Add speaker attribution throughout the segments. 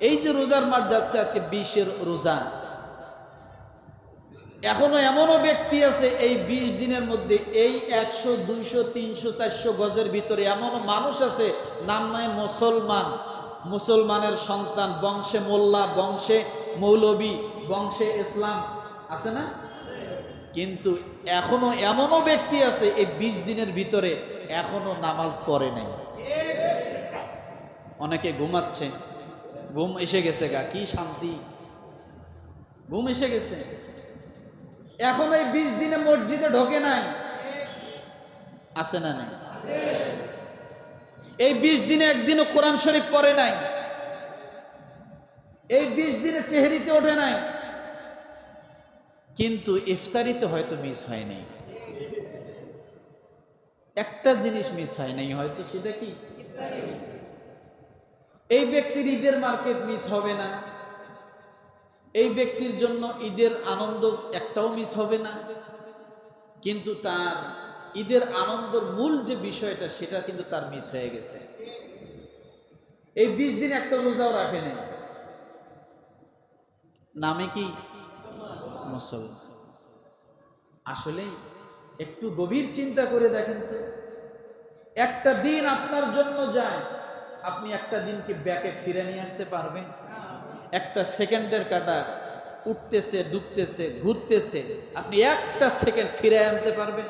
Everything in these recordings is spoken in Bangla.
Speaker 1: এই যে রোজার মাস যাচ্ছে, আজকে বিশের রোজা। এখনও এমনও ব্যক্তি আছে, এই বিশ দিনের মধ্যে এই একশো, দুইশো, তিনশো, চারশো গজের ভিতরে এমনও মানুষ আছে, নাম মুসলমান। মুসলমানের সন্তান, বংশে মোল্লা, বংশে মৌলবী, বংশে ইসলাম, আছে না? কিন্তু এখনও এমনও ব্যক্তি আছে, এই বিশ দিনের ভিতরে এখনও নামাজ পড়ে নাই। অনেকে ঘুমাচ্ছে। ঘুম এসে গেছে গা, কি শান্তি। ঘুম এসে গেছে। এখন এই বিশ দিনে মসজিদে ঢোকে নাই। আছে না নাই? এই বিশ দিনে একদিনও কোরআন শরীফ পড়ে নাই। এই বিশ দিনে চেহারিতে ওঠে নাই। কিন্তু ইফতারিতে হয়তো মিস হয় নাই। একটা জিনিস মিস হয় নাই হয়তো, সেটা কি? এই ব্যক্তির ঈদের মার্কেট মিস হবে না। এই ব্যক্তির জন্য ঈদের আনন্দ একটাও মিস হবে না। কিন্তু তার ঈদের আনন্দর মূল যে বিষয়টা, সেটা কিন্তু তার মিস হয়ে গেছে। এই বিশ দিন একটা রোজাও রাখে নেই। নামে কি? মুসলমান আসলে একটু গভীর চিন্তা করে দেখেন তো। একটা দিন আপনার জন্য যায় আপনি একটা দিনকে ব্যাকে ফিরে নিয়ে আসতে পারবেন। একটা সেকেন্ডের কাটা উঠতেছে, ডুবতেছে, ঘুরতেছে, আপনি একটা সেকেন্ড ফিরে আনতে পারবেন।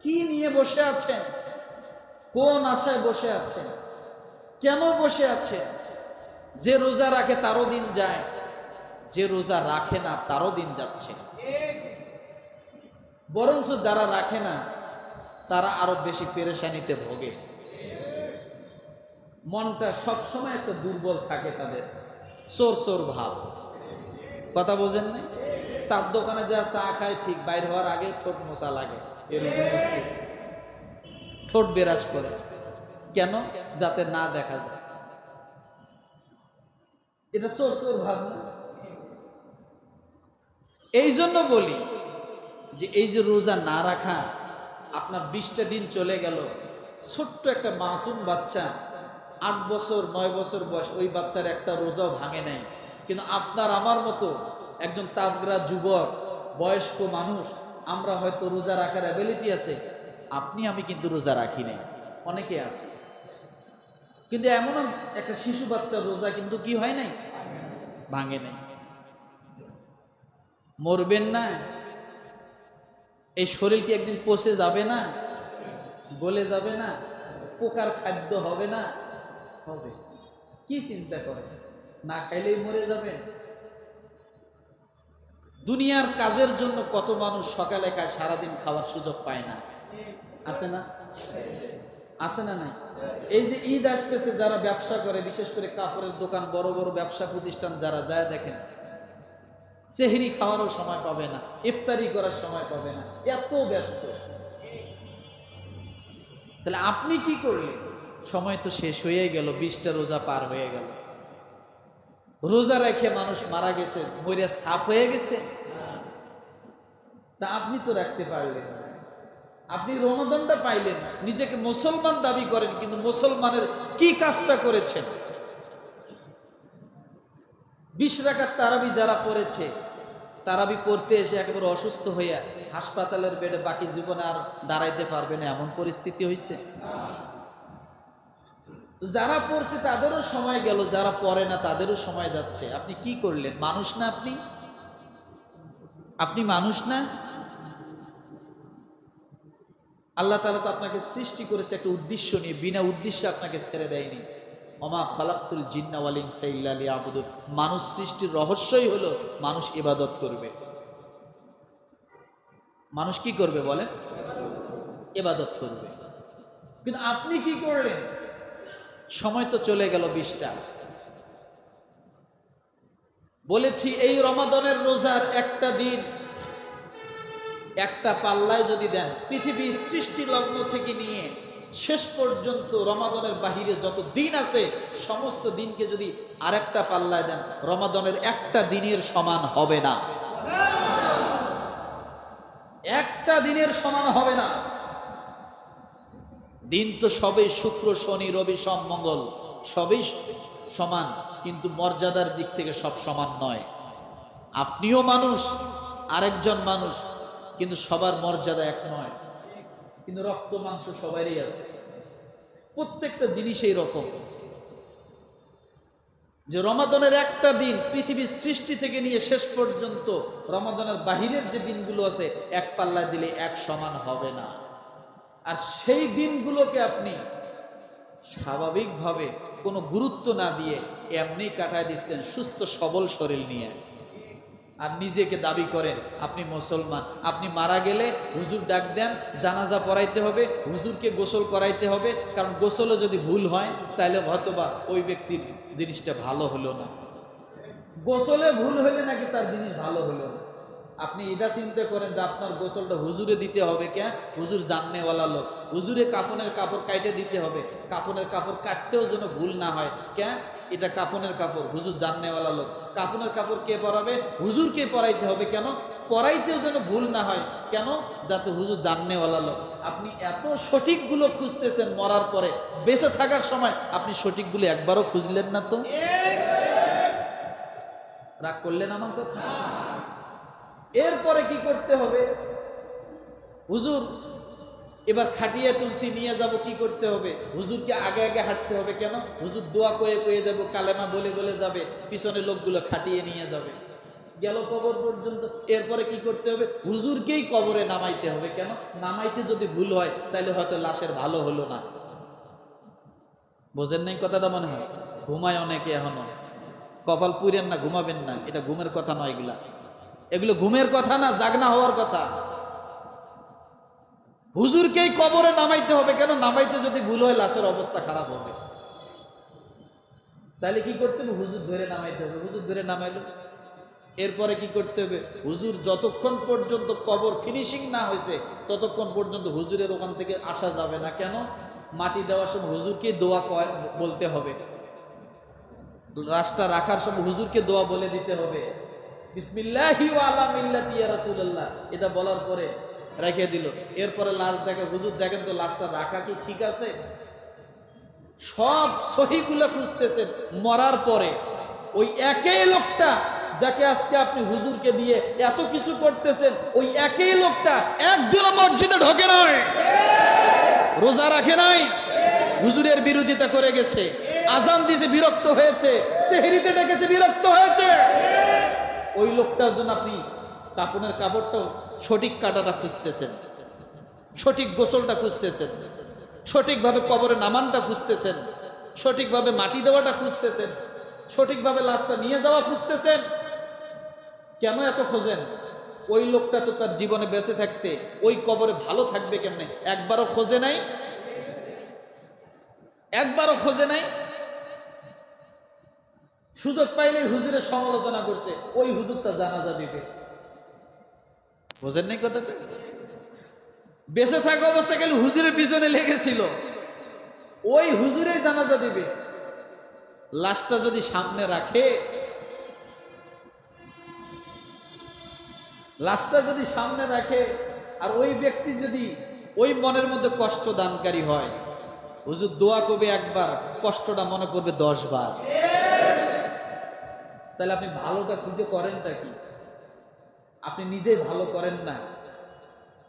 Speaker 1: কি নিয়ে বসে আছেন? কোন আশায় বসে আছেন? কেন বসে আছে যে রোজা রাখে তারও দিন যায়, যে রোজা রাখে না তারও দিন যাচ্ছে। বরঞ্চ যারা রাখে না, তারা আরও বেশি পেরেশানিতে ভোগে। মনটা সবসময় একটা দুর্বল থাকে তাদের। চোর চোর ভাব। কথা বোঝেন না চার দোকানে যা চা খায় ঠিক, বাইর হওয়ার আগে ঠোঁট মোছা লাগে। এরকম ঠোঁট বেরাস করে। কেন? যাতে না দেখা যায়। এটা চোর চোর ভাব না? এই জন্য বলি যে এই যে রোজা না রাখা, আপনার বিশটা দিন চলে গেল, ছোট্ট একটা মাসুম বাচ্চা আট বছর, নয় বছর বয়স, ওই বাচ্চার একটা রোজাও ভাঙে নাই। কিন্তু আপনার আমার মতো একজন তাবগরা যুবক, বয়স্ক মানুষ, আমরা হয়তো রোজা রাখার অ্যাবিলিটি আছে। আপনি, আমি কিন্তু রোজা রাখি নাই। অনেকে আছে। কিন্তু এমন একটা শিশু বাচ্চার রোজা কিন্তু কি হয় নাই? ভাঙে নাই। মরবেন না। এই শরীর কি একদিন পচে যাবে না? গলে যাবে না? পোকার খাদ্য হবে না? হবে। কি চিন্তা করে? না খাইলেই মরে যাবেন দুনিয়ার কাজের জন্য কত মানুষ সকালে খায়, সারাদিন খাওয়ার সুযোগ পায় না। আছে না? আছে না নাই? এই যে ঈদ আসতেছে, যারা ব্যবসা করে, বিশেষ করে কাপড়ের দোকান, বড় বড় ব্যবসা প্রতিষ্ঠান, যারা যায় দেখেন, চেহারি খাওয়ারও সময় পাবে না, ইফতারি করার সময় পাবে না, এত ব্যস্ত। তাহলে আপনি কি করলেন? সময় তো শেষ হয়ে গেল, বিশটা রোজা পার হয়ে গেল। রোজা রেখে মানুষ মারা গেছে মরে সাফ হয়ে গেছে। তা আপনি তো রাখতে পারলেন। আপনি রমাদানটা পাইলেন, নিজেকে মুসলমান দাবি করেন, কিন্তু মুসলমানের কি কাজটা করেছেন? বিশ রাখার তারাবি যারা পড়েছে, তারাবি পড়তে এসে একেবারে অসুস্থ হইয়া হাসপাতালের বেডে বাকি জীবনে আর দাঁড়াইতে পারবে না, এমন পরিস্থিতি হয়েছে যারা পড়ছে তাদেরও সময় গেল, যারা পড়ে না তাদেরও সময় যাচ্ছে। আপনি কি করলেন? মানুষ না আপনি? আপনি মানুষ না? আল্লাহ তালা তো আপনাকে সৃষ্টি করেছে একটা উদ্দেশ্য নিয়ে, বিনা উদ্দেশ্যে আপনাকে ছেড়ে দেয়নি। অমা খালাক্তুল জিন্নাওয়ালিং সাইল্লালি আবুদুল মানুষ সৃষ্টির রহস্যই হলো মানুষ ইবাদত করবে। মানুষ কি করবে বলেন? এবাদত করবে। কিন্তু আপনি কি করলেন? সময় তো চলে গেল বিশটা। বলেছি, এই রমাদনের রোজার একটা দিন, একটা পাল্লায় যদি দেন, পৃথিবীর সৃষ্টি লগ্ন থেকে নিয়ে শেষ পর্যন্ত রমাদনের বাহিরে যত দিন আছে, সমস্ত দিনকে যদি আরেকটা পাল্লায় দেন, রমাদনের একটা দিনের সমান হবে না। একটা দিনের সমান হবে না। দিন তো সবে শুক্র, শনি, রবি, সোম, মঙ্গল সবই সমান, কিন্তু মর্যাদার দিক থেকে সব সমান নয়। আপনিও মানুষ, আরেকজন মানুষ, কিন্তু সবার মর্যাদা এক নয়। কিন্তু রক্ত, মাংস সবারই আছে। প্রত্যেকটা জিনিসই রকম। যে রমাদনের একটা দিন পৃথিবীর সৃষ্টি থেকে নিয়ে শেষ পর্যন্ত রমাদনের বাহিরের যে দিনগুলো আছে, এক পাল্লা দিলে এক সমান হবে না। আর সেই দিনগুলোকে আপনি স্বাভাবিকভাবে কোনো গুরুত্ব না দিয়ে এমনি কাটায় দিচ্ছেন সুস্থ সবল শরীর নিয়ে। আর নিজেকে দাবি করেন, আপনি মুসলমান, আপনি মারা গেলে হুজুর ডাক দেন, জানাজা পড়াইতে হবে, হুজুরকে গোসল করাইতে হবে, কারণ গোসলও যদি ভুল হয়, তাহলে হয়তোবা ওই ব্যক্তির জিনিসটা ভালো হলো না। গোসলে ভুল হলে নাকি তার জিনিস ভালো হলো না? আপনি এটা চিন্তা করেন যে আপনার গোসলটা হুজুরে দিতে হবে কে? হুজুর জাননেওয়ালা লোক। হুজুরে কাফনের কাপড় কাইটে দিতে হবে। কাফনের কাপড় কাটতেও যেন ভুল না হয় কে? এটা কাফনের কাপড় হুজুর জাননেওয়ালা লোক। কাফনের কাপড় কে পরাবে? হুজুরকে পরাইতে হবে কেন? পরাইতেও যেন ভুল না হয় কেন? যাতে হুজুর জাননেওয়ালা লোক। আপনি এত সঠিকগুলো খুঁজতেছেন মরার পরে বেঁচে থাকার সময় আপনি সঠিকগুলো একবারও খুঁজলেন না তো? রাগ করলেন আমার কথা? এরপরে কি করতে হবে? হুজুর, এবার খাটিয়ে তুলছি, নিয়ে যাব, কি করতে হবে? হুজুরকে আগে আগে হাঁটতে হবে কেন? হুজুর দোয়া কয়ে কয়ে যাব, কালেমা বলে বলে যাবে, পিছনে লোকগুলো খাটিয়ে নিয়ে যাবে। গেল কবর পর্যন্ত, এরপরে কি করতে হবে? হুজুরকেই কবরে নামাইতে হবে কেন? নামাইতে যদি ভুল হয় তাহলে হয়তো লাশের ভালো হলো না। বোঝেন নাই কথাটা মনে হয়? ঘুমায় অনেকে এখনও। কপাল পুরেন না, ঘুমাবেন না, এটা ঘুমের কথা নয় এগুলা। এগুলো ঘুমের কথা না, জাগনা হওয়ার কথা। হুজুরকেই কবরে নামাইতে হবে কেন? নামাইতে যদি ভুল হয়, লাশের অবস্থা খারাপ হবে। তাহলে কি করতে হবে? হুজুর ধরে নামাইতে হবে। হুজুর ধরে নামাইলো। এরপরে কি করতে হবে? হুজুর যতক্ষণ পর্যন্ত কবর ফিনিশিং না হয়েছে, ততক্ষণ পর্যন্ত হুজুরের ওখান থেকে আসা যাবে না। কেন? মাটি দেওয়ার সময় হুজুরকে দোয়া বলতে হবে। রাস্তা রাখার সময় হুজুরকে দোয়া বলে দিতে হবে। বিসমিল্লাহি আলা ইয়া রাসূলুল্লাহ। এটা বলার পরে রেখে দিল। এরপরে লাশ দেখে, হুজুর, দেখেন তো লাশটা রাখা কি ঠিক আছে? সব সহিগুলো খুঁজতেছেন। মরার পরে ওই একই লোকটা যাকে আজকে আপনি হুজুরকে দিয়ে এত কিছু করতেছেন, ওই একই লোকটা একজন মসজিদে ঢোকে নয় রোজা রাখে নাই, হুজুরের বিরোধিতা করে গেছে, আজান দিয়েছে, বিরক্ত হয়েছে, সেহেরিতে ডেকেছে, বিরক্ত হয়েছে। ওই লোকটার জন্য আপনি কাপড়ের কাপড়টাও সঠিক কাটাটা খুঁজতেছেন, সঠিক গোসলটা খুঁজতেছেন, সঠিকভাবে কবরে নামানটা খুঁজতেছেন, সঠিকভাবে মাটি দেওয়াটা খুঁজতেছেন, সঠিকভাবে লাশটা নিয়ে যাওয়া খুঁজতেছেন। কেন এত খোঁজেন? ওই লোকটা তো তার জীবনে বেঁচে থাকতে, ওই কবরে ভালো থাকবে কেমনে? একবারও খোঁজে নাই? একবারও খোঁজে নাই? সুযোগ পাইলেই হুজুরের সমালোচনা করছে ওই হুজুর তা জানাজা দিবে। বোঝেন নাই কথাটা? বেঁচে থাকা অবস্থা গেলে হুজুরের পিছনে লেগেছিল। ওই হুজুরে জানাজা দিবে। লাশটা যদি সামনে রাখে লাশটা যদি সামনে রাখে আর ওই ব্যক্তি যদি ওই মনের মধ্যে কষ্ট দানকারী হয় হুজুর দোয়া করবে একবার কষ্টটা মনে করবে দশ বার। তাহলে আপনি ভালোটা খুঁজে করেনটা কি? আপনি নিজেই ভালো করেন না।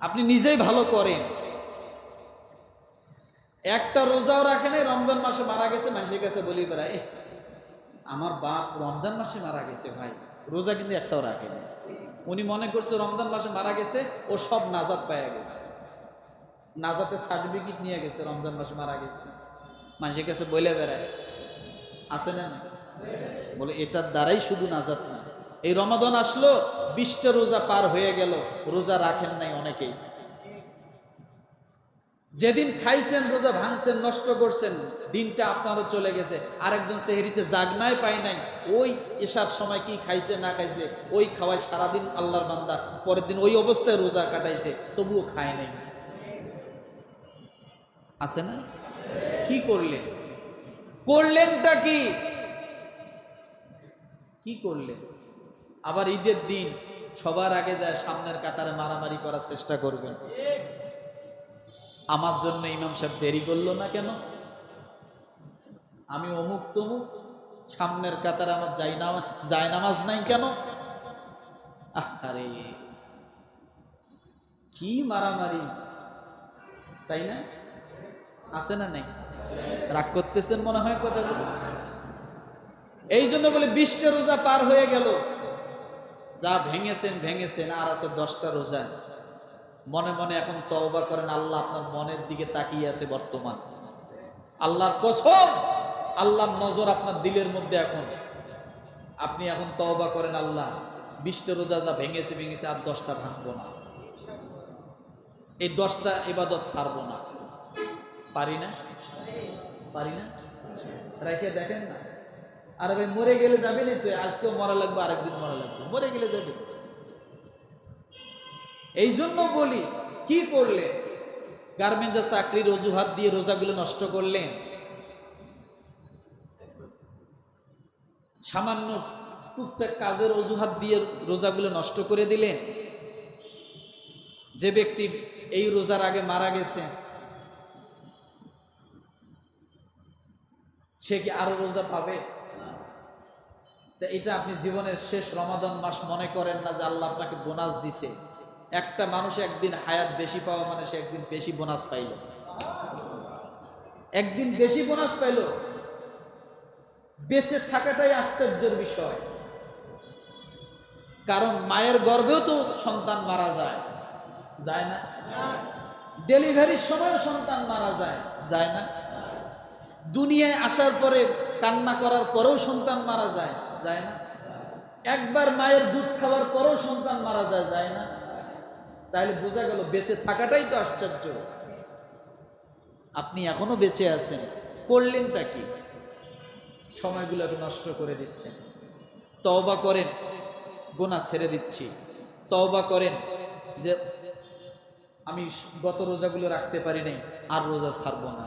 Speaker 1: আপনি নিজেই ভালো করেন। একটা রোজাও রাখেন এই রমজান মাসে মারা গেছে, মানুষের কাছে বলি বেড়ায় আমার বাপ রমজান মাসে মারা গেছে ভাই, রোজা কিন্তু একটাও রাখেনি উনি মনে করছে রমজান মাসে মারা গেছে, ও সব নাজাত পাইয়া গেছে। নাজাতের সার্টিফিকেট নিয়ে গেছে, রমজান মাসে মারা গেছে। মানুষের কাছে বলে বেড়ায়, আছে না না? বলে, এটার দ্বারাই শুধু নাজাত না। এই রমাদন আসলো, বিশটা রোজা পার হয়ে গেল, রোজা রাখেন নাই অনেকেই। যেদিন খাইছেন, রোজা ভাঙছেন, নষ্ট করছেন, দিনটা আপনারও চলে গেছে। আরেকজন সেহেরিতে জাগনায় পায় নাই, ওই এসার সময় কি খাইছে, না খাইছে, ওই খাওয়ায় সারাদিন আল্লাহর বান্দা, পরের দিন ওই অবস্থায় রোজা কাটাইছে, তবুও খায় নাই। আছে না? কি করলেন? করলেনটা কি? কি করলেন আবার ঈদের দিন সবার আগে যায় সামনের কাতারে মারামারি করার চেষ্টা করবেন। আমার জন্য ইমাম সাহেব দেরি করল না কেন? আমি অমুক তমুক, সামনের কাতারে আমার যাই নামাজ যায় নামাজ নাই কেন? আরে কি মারামারি? তাই না? আছে না নাই? রাগ করতেছেন মনে হয় কথাগুলো? এই জন্য বলে বিশটা রোজা পার হয়ে গেল। যা ভেঙেছেন ভেঙেছেন, আর আছে দশটা রোজা। মনে মনে এখন তওবা করেন, আল্লাহ আপনার মনের দিকে তাকিয়ে আছে বর্তমান। আল্লাহর কসম, আল্লাহর নজর আপনার দিলের মধ্যে এখন। আপনি এখন তওবা করেন, আল্লাহ, বিশটা রোজা যা ভেঙেছে ভেঙেছে, আর দশটা ভাঙবো না। এই দশটা এবাদত ছাড়বো না। পারি না? পারি না? রেখে দেখেন না। আর ভাই, মরে গেলে যাবেন তুই? আজকেও মরা লাগবে, আরেকদিন মরা লাগবে। মরে গেলে যাবে এই জন্য বলি, কি করলেন গার্মেন্টসের চাকরির অজুহাত দিয়ে রোজাগুলো নষ্ট করলেন সামান্য টুকটাক কাজের অজুহাত দিয়ে রোজাগুলো নষ্ট করে দিলেন যে ব্যক্তি এই রোজার আগে মারা গেছে, সে কি আরও রোজা পাবে? তা এটা আপনি জীবনের শেষ রমাদান মাস মনে করেন না যে আল্লাহ আপনাকে বোনাস দিছে? একটা মানুষ একদিন হায়াত বেশি পাওয়া মানে সে একদিন বেশি বোনাস পাইল। একদিন বেশি বোনাস পাইল। বেঁচে থাকাটাই আশ্চর্যের বিষয়। কারণ মায়ের গর্ভেও তো সন্তান মারা যায়। যায় না? ডেলিভারির সময় সন্তান মারা যায়। যায় না? দুনিয়ায় আসার পরে কান্না করার পরেও সন্তান মারা যায়। যায় না। একবার মায়ের দুধ খাওয়ার পরেও সন্তান মারা যায় যায় না। তাহলে বোঝা গেল বেঁচে থাকাটাই তো আশ্চর্য। আপনি এখনও বেঁচে আছেন, করলেনটা কি? সময়গুলোকে নষ্ট করে দিচ্ছেন তওবা করেন, গোনা ছেড়ে দিচ্ছি। তওবা করেন যে, আমি গত রোজাগুলো রাখতে পারি নাই, আর রোজা ছাড়বো না।